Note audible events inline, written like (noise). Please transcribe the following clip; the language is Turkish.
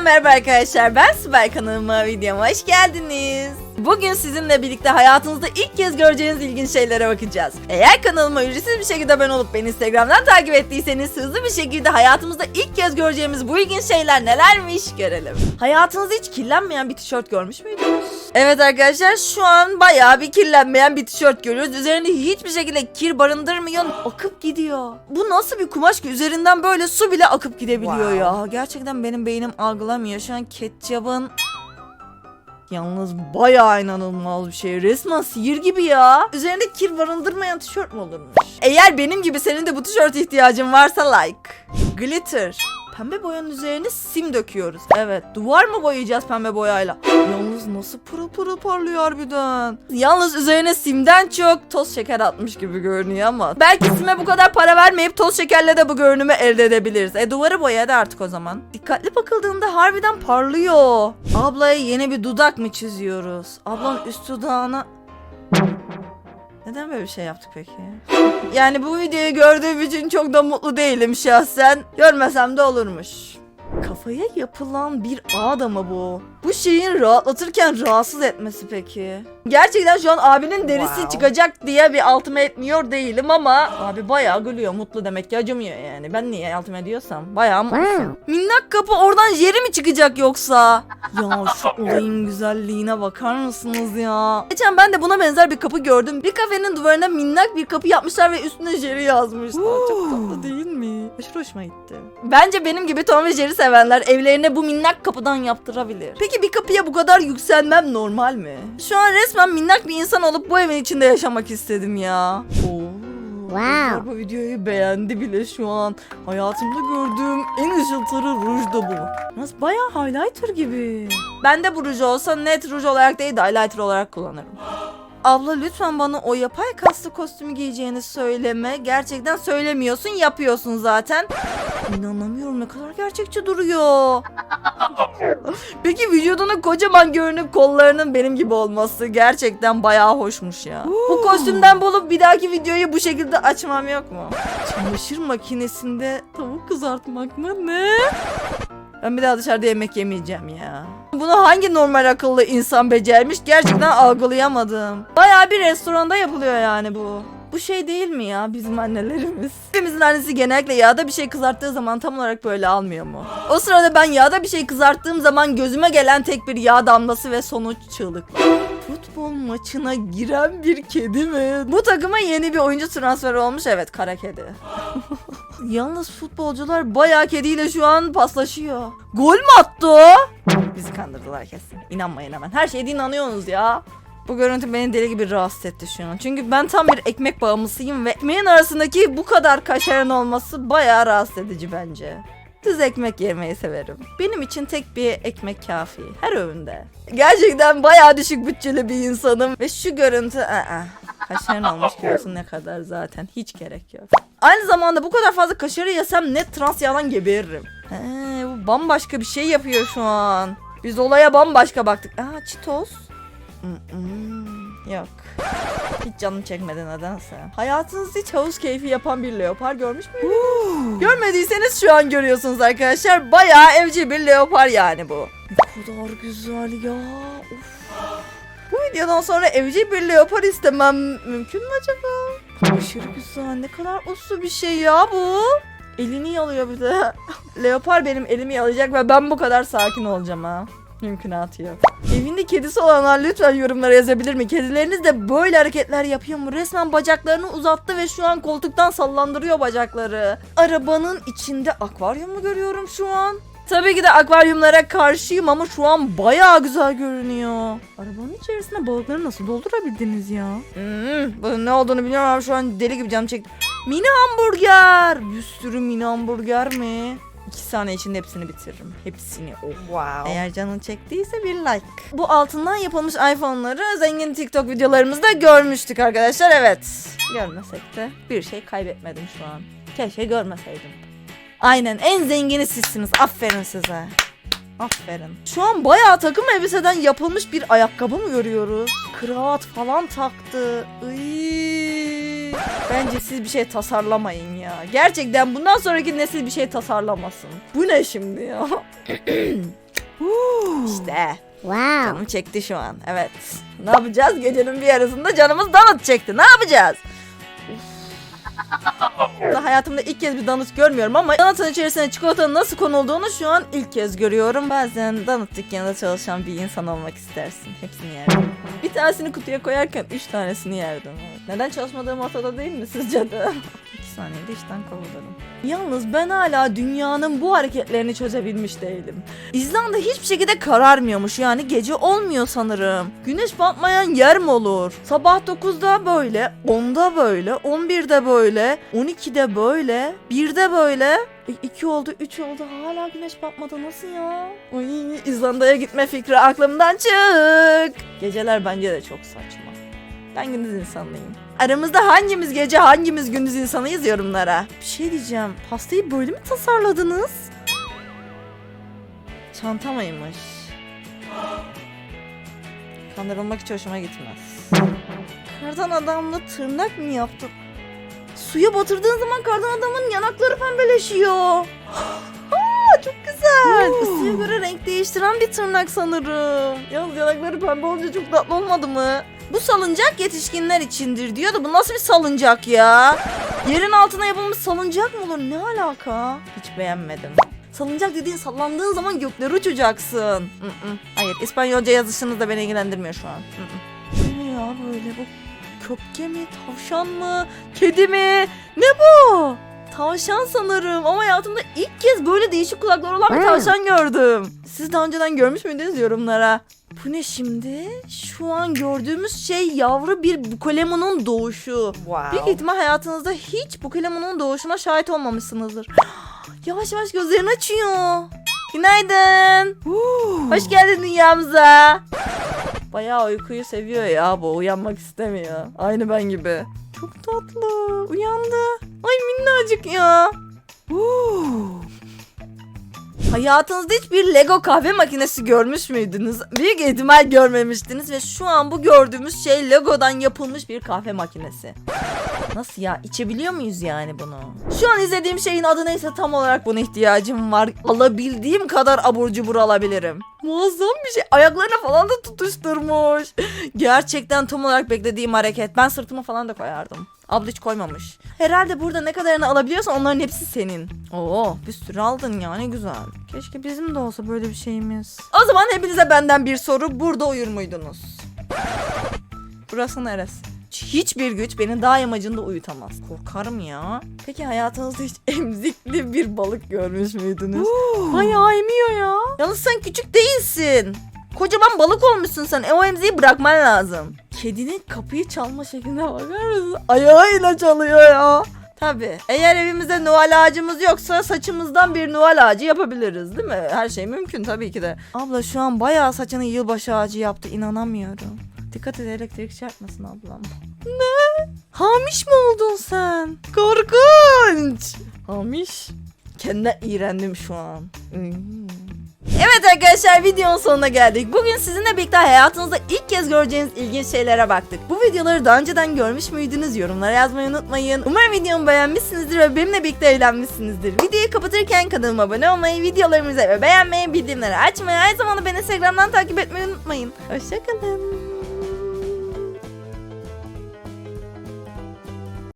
Herkese merhaba arkadaşlar. Ben Süper kanalıma videoma hoş geldiniz. Bugün sizinle birlikte hayatınızda ilk kez göreceğiniz ilginç şeylere bakacağız. Eğer kanalıma ücretsiz bir şekilde abone olup beni Instagram'dan takip ettiyseniz hızlı bir şekilde hayatımızda ilk kez göreceğimiz bu ilginç şeyler nelermiş görelim. Hayatınızda hiç kirlenmeyen bir tişört görmüş müydünüz? Evet arkadaşlar şu an bayağı bir kirlenmeyen bir tişört görüyoruz. Üzerinde hiçbir şekilde kir barındırmıyor. Akıp gidiyor. Bu nasıl bir kumaş ki üzerinden böyle su bile akıp gidebiliyor ya. Gerçekten benim beynim algılamıyor. Şu an ketçabın Yalnız bayağı inanılmaz bir şey. Resmen sihir gibi ya. Üzerinde kir barındırmayan tişört mü olurmuş? Eğer benim gibi senin de bu tişört ihtiyacın varsa like. Glitter. Pembe boyanın üzerine sim döküyoruz. Evet. Duvar mı boyayacağız pembe boyayla? Yalnız nasıl pırıl pırıl parlıyor harbiden. Yalnız üzerine simden çok toz şeker atmış gibi görünüyor ama. Belki sime bu kadar para vermeyip toz şekerle de bu görünümü elde edebiliriz. E duvarı boyadı artık o zaman. Dikkatli bakıldığında harbiden parlıyor. Ablaya yeni bir dudak mı çiziyoruz? Ablanın üst dudağına... Neden böyle bir şey yaptık peki? Yani bu videoyu gördüğüm için çok da mutlu değilim şahsen. Görmesem de olurmuş. Kafaya yapılan bir mı bu? Bu şeyin rahatlatırken rahatsız etmesi peki? Gerçekten şu an abinin derisi Wow. çıkacak diye bir altıma etmiyor değilim ama abi bayağı gülüyor mutlu demek ki acımıyor yani. Ben niye altıma ediyorsam bayağı mutlu. Minnak kapı oradan yeri mi çıkacak yoksa? Ya şu (laughs) olayın güzelliğine bakar mısınız ya? Geçen ben de buna benzer bir kapı gördüm. Bir kafenin duvarına minnak bir kapı yapmışlar ve üstüne Jerry yazmışlar. Çok tatlı değil mi? Aşırı hoşuma gitti. Bence benim gibi Tom ve Jerry sevenler evlerine bu minnak kapıdan yaptırabilir. Peki bir kapıya bu kadar yükselmem normal mi? Şu an resmen minnak bir insan olup bu evin içinde yaşamak istedim ya. Oo. Wow. Bu videoyu beğendi bile şu an. Hayatımda gördüğüm en ışıltılı ruj da bu. Nasıl bayağı highlighter gibi. Ben de bu ruj olsa net ruj olarak değil de highlighter olarak kullanırım. Abla lütfen bana o yapay kaslı kostümü giyeceğini söyleme. Gerçekten söylemiyorsun, yapıyorsun zaten. İnanamıyorum ne kadar gerçekçi duruyor. (laughs) Peki vücudunun kocaman görünüp kollarının benim gibi olması gerçekten bayağı hoşmuş ya. Bu kostümden bulup bir dahaki videoyu bu şekilde açmam yok mu? Çamaşır makinesinde tavuk kızartmak mı ne? Ben bir daha dışarıda yemek yemeyeceğim ya. Bunu hangi normal akıllı insan becermiş gerçekten algılayamadım. Bayağı bir restoranda yapılıyor yani bu. Bu şey değil mi ya bizim annelerimiz? (laughs) Hepimizin annesi genellikle yağda bir şey kızarttığı zaman tam olarak böyle almıyor mu? O sırada ben yağda bir şey kızarttığım zaman gözüme gelen tek bir yağ damlası ve sonuç çığlıklar. Futbol maçına giren bir kedi mi? Bu takıma yeni bir oyuncu transferi olmuş evet kara kedi. (laughs) Yalnız futbolcular bayağı kediyle şu an paslaşıyor. Gol mü attı o? Bizi kandırdılar kesin. İnanmayın hemen. Her şeyde inanıyorsunuz ya. Bu görüntü beni deli gibi rahatsız etti şu an. Çünkü ben tam bir ekmek bağımlısıyım ve ekmeğin arasındaki bu kadar kaşarın olması bayağı rahatsız edici bence. Düz ekmek yemeyi severim. Benim için tek bir ekmek kafi. Her öğünde. Gerçekten bayağı düşük bütçeli bir insanım. Ve şu görüntü... Aa, kaşarın olmuş kilosu ne kadar zaten. Hiç gerek yok. Aynı zamanda bu kadar fazla kaşarı yesem net trans yağdan geberirim. He, bu bambaşka bir şey yapıyor şu an. Biz olaya bambaşka baktık. Aa çitos. Mm-mm, Yok. Hiç canım çekmedi nedense. Hayatınızda hiç havuz keyfi yapan bir leopar görmüş müydünüz? Görmediyseniz şu an görüyorsunuz arkadaşlar. Bayağı evcil bir leopar yani bu. Ne kadar güzel ya. Uf. Bu videodan sonra evcil bir leopar istemem mümkün mü acaba? Aşırı güzel. Ne kadar uslu bir şey ya bu. Elini yalıyor bir de. (laughs) leopar benim elimi yalayacak ve ben bu kadar sakin olacağım ha. Mümkünatı yok. Evinde kedisi olanlar lütfen yorumlara yazabilir mi? Kedileriniz de böyle hareketler yapıyor mu? Resmen bacaklarını uzattı ve şu an koltuktan sallandırıyor bacakları. Arabanın içinde akvaryum mu görüyorum şu an? Tabii ki de akvaryumlara karşıyım ama şu an bayağı güzel görünüyor. Arabanın içerisine balıkları nasıl doldurabildiniz ya? Hmm, bunun ne olduğunu biliyorum ama şu an deli gibi canım çekti. Mini hamburger. Bir sürü mini hamburger mi? İki saniye içinde hepsini bitiririm. Hepsini. Oh. Wow. Eğer canın çektiyse bir like. Bu altından yapılmış iPhone'ları zengin TikTok videolarımızda görmüştük arkadaşlar. Evet. Görmesek de bir şey kaybetmedim şu an. Keşke görmeseydim. Aynen en zengini sizsiniz. Aferin size. Aferin. Şu an bayağı takım elbiseden yapılmış bir ayakkabı mı görüyoruz? Kravat falan taktı. Iy. Bence siz bir şey tasarlamayın ya. Gerçekten bundan sonraki nesil bir şey tasarlamasın. Bu ne şimdi ya? (coughs) İşte. Wow. Canım çekti şu an. Evet. Ne yapacağız? Gecenin bir yarısında canımız donut çekti. Ne yapacağız? Hayatımda ilk kez bir donut görmüyorum ama donutun içerisine çikolatanın nasıl konulduğunu şu an ilk kez görüyorum. Bazen donut dükkanında çalışan bir insan olmak istersin. Hepsini yerdim. Bir tanesini kutuya koyarken üç tanesini yerdim. Neden çalışmadığım ortada değil mi sizce de? (laughs) İki saniyede işten kovulurum. Yalnız ben hala dünyanın bu hareketlerini çözebilmiş değilim. İzlanda hiçbir şekilde kararmıyormuş yani gece olmuyor sanırım. Güneş batmayan yer mi olur? Sabah 9'da böyle, 10'da böyle, 11'de böyle, 12'de böyle, 1'de böyle. 2 oldu, 3 oldu. Hala güneş batmadı. Nasıl ya? Ay, İzlanda'ya gitme fikri aklımdan çık. Geceler bence de çok saçma. Ben gündüz insanlıyım. Aramızda hangimiz gece hangimiz gündüz insanıyız yorumlara. Bir şey diyeceğim. Pastayı böyle mi tasarladınız? Çanta mıymış? Kandırılmak hiç hoşuma gitmez. Kardan adamla tırnak mı yaptın? Suya batırdığın zaman kardan adamın yanakları pembeleşiyor. Aa, çok güzel. Isıya göre renk değiştiren bir tırnak sanırım. Yalnız yanakları pembe olunca çok tatlı olmadı mı? Bu salıncak yetişkinler içindir diyor da bu nasıl bir salıncak ya? Yerin altına yapılmış salıncak mı olur? Ne alaka? Hiç beğenmedim. Salıncak dediğin sallandığın zaman göklere uçacaksın. Mm-mm. Hayır İspanyolca yazışınız da beni ilgilendirmiyor şu an. Ne ya böyle bu köpke mi tavşan mı kedi mi ne bu? Tavşan sanırım ama hayatımda ilk kez böyle değişik kulakları olan bir Hmm. tavşan gördüm. Siz daha önceden görmüş müydünüz yorumlara? Bu ne şimdi? Şu an gördüğümüz şey yavru bir bukalemunun doğuşu. Büyük ihtimal hayatınızda hiç bukalemunun doğuşuna şahit olmamışsınızdır. (gasps) yavaş yavaş gözlerini açıyor. Günaydın. Hoş geldin dünyamıza. Bayağı uykuyu seviyor ya bu. Uyanmak istemiyor. Aynı ben gibi. Çok tatlı. Uyandı. Ay minnacık ya. Hayatınızda hiç bir Lego kahve makinesi görmüş müydünüz? Büyük ihtimal görmemiştiniz ve şu an bu gördüğümüz şey Lego'dan yapılmış bir kahve makinesi. Nasıl ya? İçebiliyor muyuz yani bunu? Şu an izlediğim şeyin adı neyse tam olarak buna ihtiyacım var. Alabildiğim kadar abur cubur alabilirim. Muazzam bir şey. Ayaklarına falan da tutuşturmuş. Gerçekten tam olarak beklediğim hareket. Ben sırtıma falan da koyardım. Abla hiç koymamış. Herhalde burada ne kadarını alabiliyorsan onların hepsi senin. Oo bir sürü aldın ya ne güzel. Keşke bizim de olsa böyle bir şeyimiz. O zaman hepinize benden bir soru. Burada uyur muydunuz? Burası neresi? Hiçbir güç beni dağ yamacında uyutamaz. Korkarım ya. Peki hayatınızda hiç (laughs) emzikli bir balık görmüş müydünüz? Bayağı emiyor ya. Yalnız sen küçük değilsin. Kocaman balık olmuşsun sen. E o emziği bırakman lazım. Kedinin kapıyı çalma şekline bakar mısın? Ayağıyla çalıyor ya. Tabi. Eğer evimizde Noel ağacımız yoksa saçımızdan bir Noel ağacı yapabiliriz değil mi? Her şey mümkün tabii ki de. Abla şu an bayağı saçını yılbaşı ağacı yaptı. inanamıyorum. Dikkat et elektrik çarpmasın ablam. Ne? Hamiş mi oldun sen? Korkunç. Hamiş. Kendine iğrendim şu an. Hmm. Evet arkadaşlar videonun sonuna geldik. Bugün sizinle birlikte hayatınızda ilk kez göreceğiniz ilginç şeylere baktık. Bu videoları daha önceden görmüş müydünüz? Yorumlara yazmayı unutmayın. Umarım videomu beğenmişsinizdir ve benimle birlikte eğlenmişsinizdir. Videoyu kapatırken kanalıma abone olmayı, videolarımı ve beğenmeyi, bildirimleri açmayı, aynı zamanda beni Instagram'dan takip etmeyi unutmayın. Hoşçakalın.